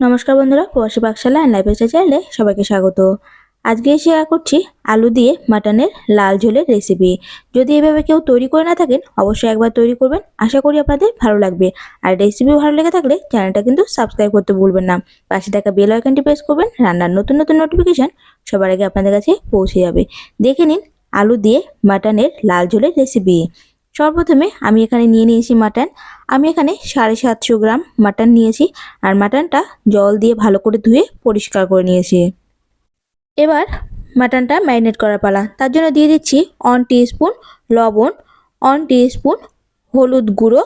নমস্কার বন্ধুরা, প্রবাসী পাকশালা অ্যান্ড লাইফ চ্যানেলে সবাইকে স্বাগত। আজকে শেয়ার করছি আলু দিয়ে মাটনের লাল ঝোলের রেসিপি যদি এভাবে কেউ তৈরি করে না থাকেন, অবশ্যই একবার তৈরি করবেন। আশা করি আপনাদের ভালো লাগবে। আর রেসিপি ভালো লেগে থাকলে চ্যানেলটা কিন্তু সাবস্ক্রাইব করতে ভুলবেন না। পাশে থাকা বেল আইকনটি প্রেস করবেন, রান্নার নতুন নতুন নোটিফিকেশান সবার আগে আপনাদের কাছে পৌঁছে যাবে। দেখে নিন আলু দিয়ে মাটনের লাল ঝোলের রেসিপি সর্বপ্রথমে আমি এখানে নিয়ে নিয়েছি মাটন। আমি এখানে সাড়ে সাতশো গ্রাম মাটন নিয়েছি আর মাটনটা জল দিয়ে ভালো করে ধুয়ে পরিষ্কার করে নিয়েছি। এবার মাটনটা ম্যারিনেট করার পালা। তার জন্য দিয়ে দিচ্ছি অন স্পুন লবণ অন স্পুন হলুদ গুঁড়ো।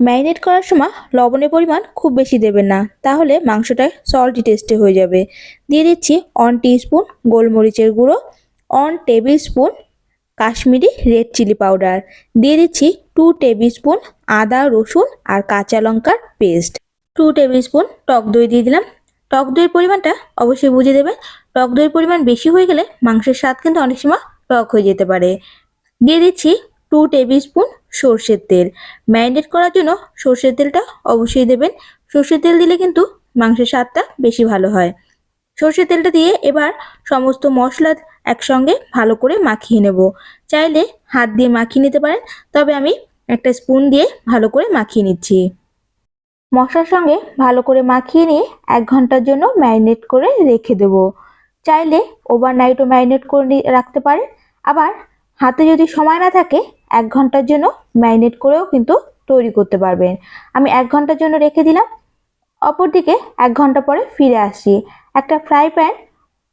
ম্যারিনেট করার সময় লবণের পরিমাণ খুব বেশি দেবেন না, তাহলে মাংসটা সল্টি টেস্টে হয়ে যাবে। দিয়ে দিচ্ছি অন স্পুন গোলমরিচের গুঁড়ো one table spoon Kashmiri red chilli powder. দিয়ে দিচ্ছি টু টেবিল স্পুন আদা, রসুন আর কাঁচা লঙ্কার পেস্ট টু টেবিল স্পুন টক দই দিয়ে দিলাম। টক দইয়ের পরিমাণটা অবশ্যই বুঝে দেবেন টক দইয়ের পরিমাণ বেশি হয়ে গেলে মাংসের স্বাদ কিন্তু অনেক সময় টক হয়ে যেতে পারে। দিয়ে দিচ্ছি টু টেবিল স্পুন সর্ষের তেল। ম্যারিনেট করার জন্য সর্ষের তেলটা অবশ্যই দেবেন। সর্ষের তেল দিলে কিন্তু মাংসের স্বাদটা বেশি ভালো হয়। সর্ষের তেলটা দিয়ে এবার সমস্ত মশলা একসঙ্গে ভালো করে মাখিয়ে নেব। চাইলে হাত দিয়ে মাখিয়ে নিতে পারেন, তবে আমি একটা স্পুন দিয়ে ভালো করে মাখিয়ে নিচ্ছি। মশলার সঙ্গে ভালো করে মাখিয়ে নিয়ে এক ঘণ্টার জন্য ম্যারিনেট করে রেখে দেব। চাইলে ওভারনাইটও ম্যারিনেট করে রাখতে পারেন। আবার হাতে যদি সময় না থাকে, এক ঘণ্টার জন্য ম্যারিনেট করেও কিন্তু তৈরি করতে পারবেন। আমি এক ঘণ্টার জন্য রেখে দিলাম। অপরদিকে এক ঘণ্টা পরে ফিরে আসি। একটা ফ্রাই প্যান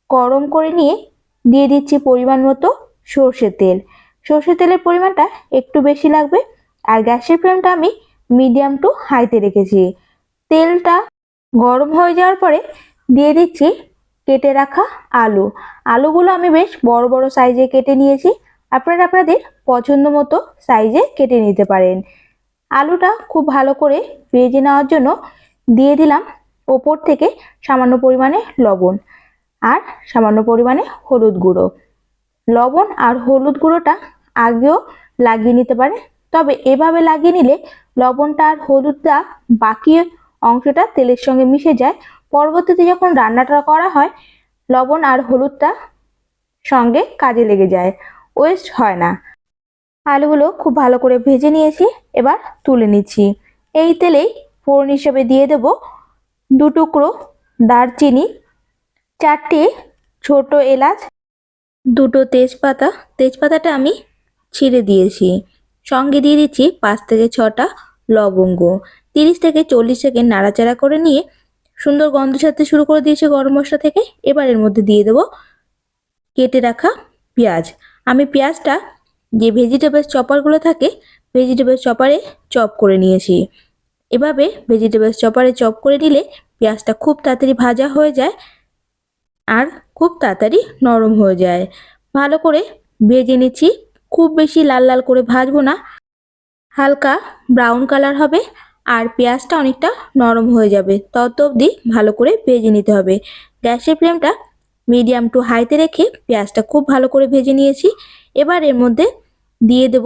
গরম করে নিয়ে দিয়ে দিচ্ছি পরিমাণ মতো সর্ষের তেল। সর্ষের তেলের পরিমাণটা একটু বেশি লাগবে আর গ্যাসের ফ্লেমটা আমি মিডিয়াম টু হাইতে রেখেছি। তেলটা গরম হয়ে যাওয়ার পরে দিয়ে দিচ্ছি কেটে রাখা আলু। আলুগুলো আমি বেশ বড় বড় সাইজে কেটে নিয়েছি। আপনারা আপনাদের পছন্দ মতো সাইজে কেটে নিতে পারেন। আলুটা খুব ভালো করে ভেজে নেওয়ার জন্য দিয়ে দিলাম ওপর থেকে সামান্য পরিমাণে লবণ। আর সামান্য পরিমাণে হলুদ গুঁড়ো। লবণ আর হলুদ গুঁড়োটা আগেও লাগিয়ে নিতে পারে, তবে এভাবে লাগিয়ে নিলে লবণটা আর হলুদটা বাকি অংশটা তেলের সঙ্গে মিশে যায়। পরবর্তীতে যখন রান্নাটা করা হয়, লবণ আর হলুদটা সঙ্গে কাজে লেগে যায়। ওয়েস্ট হয় না। আলুগুলো খুব ভালো করে ভেজে নিয়েছি, এবার তুলে নিচ্ছি। এই তেলেই ফোড়ন হিসেবে দিয়ে দেব দু টুকরো দারচিনি চারটে ছোট এলাচ, দুটো তেজপাতা। তেজপাতাটা আমি ছিঁড়ে দিয়েছি। সঙ্গে দিয়ে দিচ্ছি পাঁচ থেকে ছটা লবঙ্গ। তিরিশ থেকে চল্লিশ সেকেন্ড নাড়াচাড়া করে নিয়ে সুন্দর গন্ধ ছাড়তে শুরু করে দিয়েছি গরম মশলা থেকে। এবার এর মধ্যে দিয়ে দেবো কেটে রাখা পেঁয়াজ। আমি পেঁয়াজটা যে ভেজিটেবলস চপারগুলো থাকে ভেজিটেবলস চপারে চপ করে নিয়েছি। এভাবে ভেজিটেবলস চপারে চপ করে নিলে পেঁয়াজটা খুব তাড়াতাড়ি ভাজা হয়ে যায়। আর খুব তাড়াতাড়ি নরম হয়ে যায়। ভালো করে ভেজে নিচ্ছি। খুব বেশি লাল লাল করে ভাজবো না। হালকা ব্রাউন কালার হবে আর পেঁয়াজটা অনেকটা নরম হয়ে যাবে। তত অবধি ভালো করে ভেজে নিতে হবে। গ্যাসের ফ্লেমটা মিডিয়াম টু হাইতে রেখে পেঁয়াজটা খুব ভালো করে ভেজে নিয়েছি। এবার এর মধ্যে দিয়ে দেব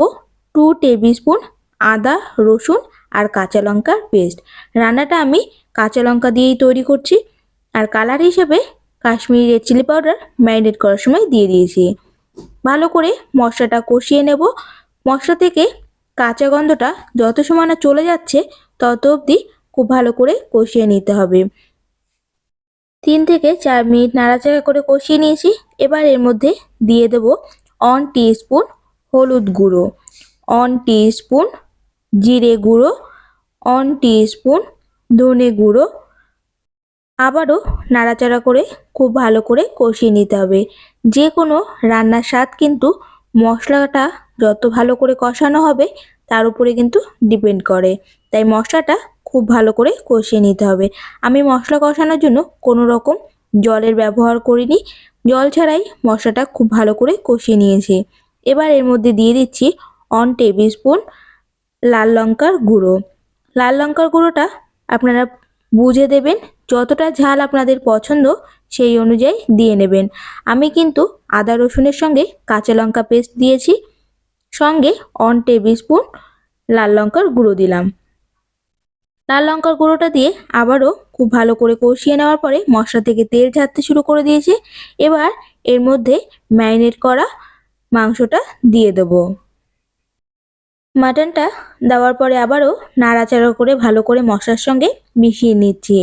টু টেবিল স্পুন আদা, রসুন আর কাঁচা লঙ্কার পেস্ট। রান্নাটা আমি কাঁচা লঙ্কা দিয়েই তৈরি করছি। আর কালার হিসেবে Kashmiri red chilli powder marinate করার সময় দিয়ে দিয়েছি। ভালো করে মশলাটা কষিয়ে নেব। মশলা থেকে কাঁচা গন্ধটা যত সময় না চলে যাচ্ছে, তত অবধি খুব ভালো করে কষিয়ে নিতে হবে। তিন থেকে চার মিনিট নাড়াচাড়া করে কষিয়ে নিয়েছি। এবার এর মধ্যে দিয়ে দেব অন স্পুন হলুদ গুঁড়ো অন স্পুন জিরে গুঁড়ো অন স্পুন ধনে গুঁড়ো আবারও নাড়াচাড়া করে খুব ভালো করে কষিয়ে নিতে হবে। যে কোনো রান্নার স্বাদ কিন্তু মশলাটা যত ভালো করে কষানো হবে, তার উপরে কিন্তু ডিপেন্ড করে। তাই মশলাটা খুব ভালো করে কষিয়ে নিতে হবে। আমি মশলা কষানোর জন্য কোনো রকম জলের ব্যবহার করিনি। জল ছাড়াই মশলাটা খুব ভালো করে কষিয়ে নিয়েছি। এবার এর মধ্যে দিয়ে দিচ্ছি অন টেবিল স্পুন লাল লঙ্কার গুঁড়ো। লাল লঙ্কার গুঁড়োটা আপনারা বুঝে দেবেন যতটা ঝাল আপনাদের পছন্দ সেই অনুযায়ী দিয়ে নেবেন। আমি কিন্তু আদা রসুনের সঙ্গে কাঁচা লঙ্কা পেস্ট দিয়েছি, সঙ্গে অন টেবিল স্পুন লাল লঙ্কার গুঁড়ো দিলাম। লাল লঙ্কার গুঁড়োটা দিয়ে আবারও খুব ভালো করে কষিয়ে নেওয়ার পরে মশলা থেকে তেল ছাড়তে শুরু করে দিয়েছি। এবার এর মধ্যে ম্যারিনেট করা মাংসটা দিয়ে দেবো। মাটনটা দেওয়ার পরে আবারও নাড়াচাড়া করে ভালো করে মশলার সঙ্গে মিশিয়ে নিচ্ছি।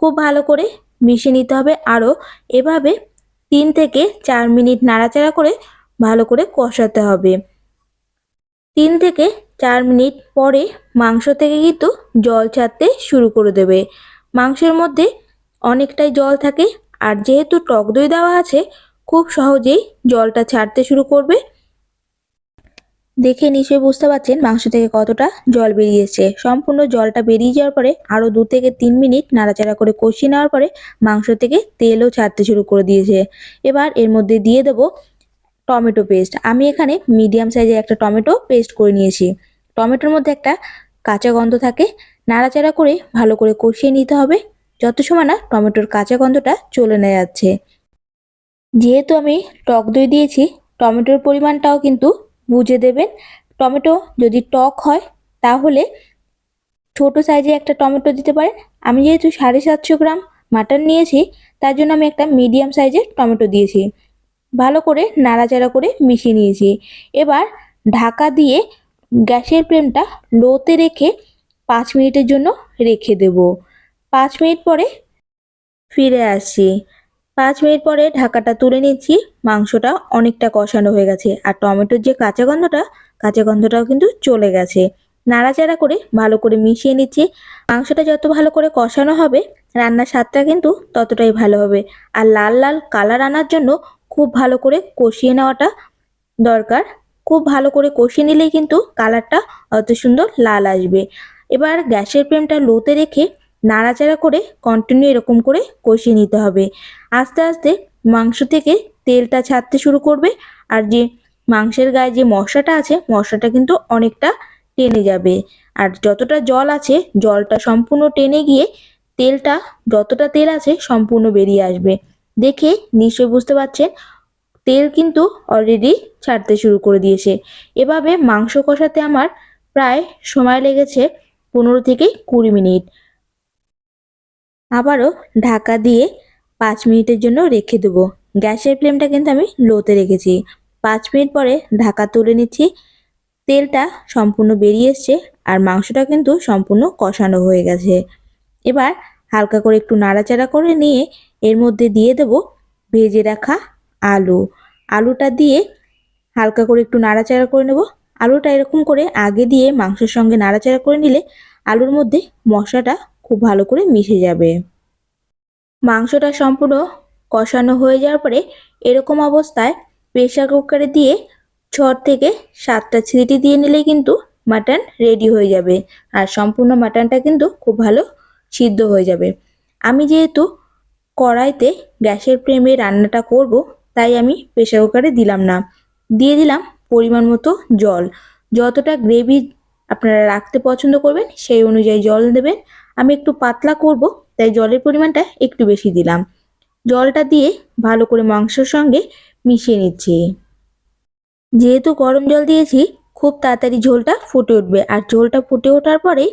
খুব ভালো করে মিশিয়ে নিতে হবে। আরও এভাবে তিন থেকে চার মিনিট নাড়াচাড়া করে ভালো করে কষাতে হবে। তিন থেকে চার মিনিট পরে মাংস থেকে কিন্তু জল ছাড়তে শুরু করে দেবে। মাংসের মধ্যে অনেকটাই জল থাকে আর যেহেতু টক দই দেওয়া আছে, খুব সহজেই জলটা ছাড়তে শুরু করবে। দেখে নিশ্চয়ই বুঝতে পারছেন মাংস থেকে কতটা জল বেরিয়েছে। সম্পূর্ণ জলটা বেরিয়ে যাওয়ার পরে আরও দু থেকে তিন মিনিট নাড়াচাড়া করে কষিয়ে নেওয়ার পরে মাংস থেকে তেলও ছাড়তে শুরু করে দিয়েছে। এবার এর মধ্যে দিয়ে দেবো টমেটো পেস্ট। আমি এখানে মিডিয়াম সাইজের একটা টমেটো পেস্ট করে নিয়েছি। টমেটোর মধ্যে একটা কাঁচা গন্ধ থাকে। নাড়াচাড়া করে ভালো করে কষিয়ে নিতে হবে। যত সময় না টমেটোর কাঁচা গন্ধটা চলে না যাচ্ছে। যেহেতু আমি টক দই দিয়েছি, টমেটোর পরিমাণটাও কিন্তু বুঝে দেবেন। টমেটো যদি টক হয়, তাহলে ছোট সাইজে একটা টমেটো দিতে পারেন। আমি যেহেতু সাড়ে সাতশো গ্রাম মাটন নিয়েছি, তার জন্য আমি একটা মিডিয়াম সাইজের টমেটো দিয়েছি। ভালো করে নাড়াচাড়া করে মিশিয়ে নিয়েছি। এবার ঢাকা দিয়ে গ্যাসের ফ্লেমটা লোতে রেখে পাঁচ মিনিটের জন্য রেখে দেব। পাঁচ মিনিট পরে ফিরে আসছি। পাঁচ মিনিট পরে ঢাকাটা তুলে নিচ্ছি। মাংসটা অনেকটা কষানো হয়ে গেছে। আর টমেটোর যে কাঁচা গন্ধটা, কাঁচা গন্ধটাও কিন্তু চলে গেছে। নাড়াচাড়া করে ভালো করে মিশিয়ে নিচ্ছি। মাংসটা যত ভালো করে কষানো হবে, রান্নার স্বাদটা কিন্তু ততটাই ভালো হবে। আর লাল লাল কালার আনার জন্য খুব ভালো করে কষিয়ে নেওয়াটা দরকার। খুব ভালো করে কষিয়ে নিলেই কিন্তু কালারটা অত সুন্দর লাল আসবে। এবার গ্যাসের ফ্লেমটা লোতে রেখে নাড়াচাড়া করে কন্টিনিউ এরকম করে কষিয়ে নিতে হবে। আস্তে আস্তে মাংস থেকে তেলটা ছাড়তে শুরু করবে আর যে মাংসের গায়ে যে মশলাটা আছে, মশলাটা কিন্তু অনেকটা টেনে যাবে। আর যতটা জল আছে, জলটা সম্পূর্ণ টেনে গিয়ে তেলটা, যতটা তেল আছে, সম্পূর্ণ বেরিয়ে আসবে। দেখে নিশ্চয়ই বুঝতে পারছেন, তেল কিন্তু অলরেডি ছাড়তে শুরু করে দিয়েছে। এভাবে মাংস কষাতে আমার প্রায় সময় লেগেছে পনেরো থেকে কুড়ি মিনিট। আবারও ঢাকা দিয়ে পাঁচ মিনিটের জন্য রেখে দেবো। গ্যাসের ফ্লেমটা কিন্তু আমি লোতে রেখেছি। পাঁচ মিনিট পরে ঢাকা তুলে নিচ্ছি। তেলটা সম্পূর্ণ বেরিয়ে এসছে আর মাংসটা কিন্তু সম্পূর্ণ কষানো হয়ে গেছে। এবার হালকা করে একটু নাড়াচাড়া করে নিয়ে এর মধ্যে দিয়ে দেব ভেজে রাখা আলু। আলুটা দিয়ে হালকা করে একটু নাড়াচাড়া করে নেব। আলুটা এরকম করে আগে দিয়ে মাংসের সঙ্গে নাড়াচাড়া করে নিলে আলুর মধ্যে মশলাটা খুব ভালো করে মিশে যাবে। মাংসটা সম্পূর্ণ কষানো হয়ে যাওয়ার পরে এরকম অবস্থায় প্রেশার কুকারে দিয়ে ছ থেকে সাতটা সিটি দিয়ে নিলে কিন্তু মাটন রেডি হয়ে যাবে। আর সম্পূর্ণ মাটনটা কিন্তু খুব ভালো সিদ্ধ হয়ে যাবে। আমি যেহেতু কড়াইতে গ্যাসের ফ্লেমে রান্নাটা করব, তাই আমি প্রেশার কুকারে দিলাম না। দিয়ে দিলাম পরিমাণ মতো জল। যতটা গ্রেভি আপনারা রাখতে পছন্দ করবেন, সেই অনুযায়ী জল দেবেন। আমি একটু পাতলা করব, তাই জলের পরিমাণটা একটু বেশি দিলাম। জলটা দিয়ে ভালো করে মাংসর সঙ্গে মিশিয়ে নিচ্ছি। যেহেতু গরম জল দিয়েছি, খুব তাড়াতাড়ি ঝোলটা ফুটে উঠবে। আর ঝোলটা ফুটে ওঠার পরেই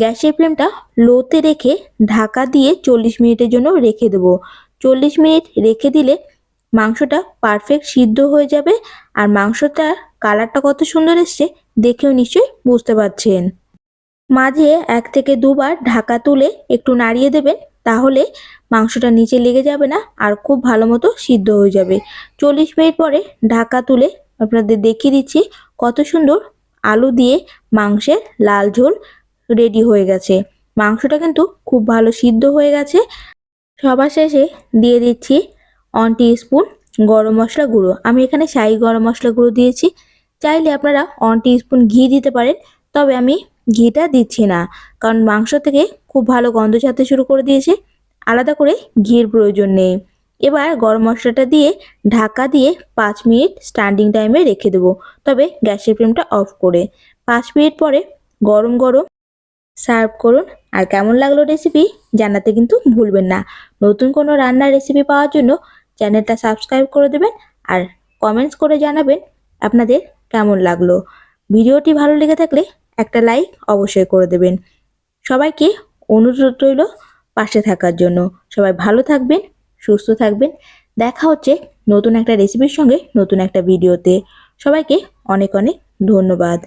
গ্যাসের ফ্লেমটা লোতে রেখে ঢাকা দিয়ে চল্লিশ মিনিটের জন্য রেখে দেবো। চল্লিশ মিনিট রেখে দিলে মাংসটা পারফেক্ট সিদ্ধ হয়ে যাবে। আর মাংসটার কালারটা কত সুন্দর এসছে, দেখেও নিশ্চয়ই বুঝতে পারছেন। মাঝে এক থেকে দুবার ঢাকা তুলে একটু নাড়িয়ে দেবেন, তাহলে মাংসটা নিচে লেগে যাবে না আর খুব ভালো মতো সিদ্ধ হয়ে যাবে। চল্লিশ মিনিট পরে ঢাকা তুলে আপনাদের দেখিয়ে দিচ্ছি কত সুন্দর আলু দিয়ে মাংসের লাল ঝোল রেডি হয়ে গেছে। মাংসটা কিন্তু খুব ভালো সিদ্ধ হয়ে গেছে। সবার শেষে দিয়ে দিচ্ছি ওয়ান স্পুন গরম মশলা গুঁড়ো। আমি এখানে শাহি গরম মশলা গুঁড়ো দিয়েছি। চাইলে আপনারা ওয়ান স্পুন ঘি দিতে পারেন, তবে আমি ঘিটা দিচ্ছি না। কারণ মাংস থেকে খুব ভালো গন্ধ ছাড়তে শুরু করে দিয়েছে। আলাদা করে ঘির প্রয়োজন নেই। এবার গরম মশলাটা দিয়ে ঢাকা দিয়ে পাঁচ মিনিট স্ট্যান্ডিং টাইমে রেখে দেবো। তবে গ্যাসের ফ্লেমটা অফ করে। পাঁচ মিনিট পরে গরম গরম সার্ভ করুন। আর কেমন লাগল রেসিপি জানাতে কিন্তু ভুলবেন না। নতুন কোনো রান্নার রেসিপি পাওয়ার জন্য চ্যানেলটা সাবস্ক্রাইব করে দেবেন আর কমেন্টস করে জানাবেন আপনাদের কেমন লাগল। ভিডিওটি ভালো লেগে থাকলে একটা লাইক অবশ্যই করে দেবেন। সবাইকে অনুরোধ রইল পাশে থাকার জন্য। সবাই ভালো থাকবেন, সুস্থ থাকবেন। দেখা হচ্ছে নতুন একটা রেসিপির সঙ্গে নতুন একটা ভিডিওতে সবাইকে অনেক অনেক ধন্যবাদ।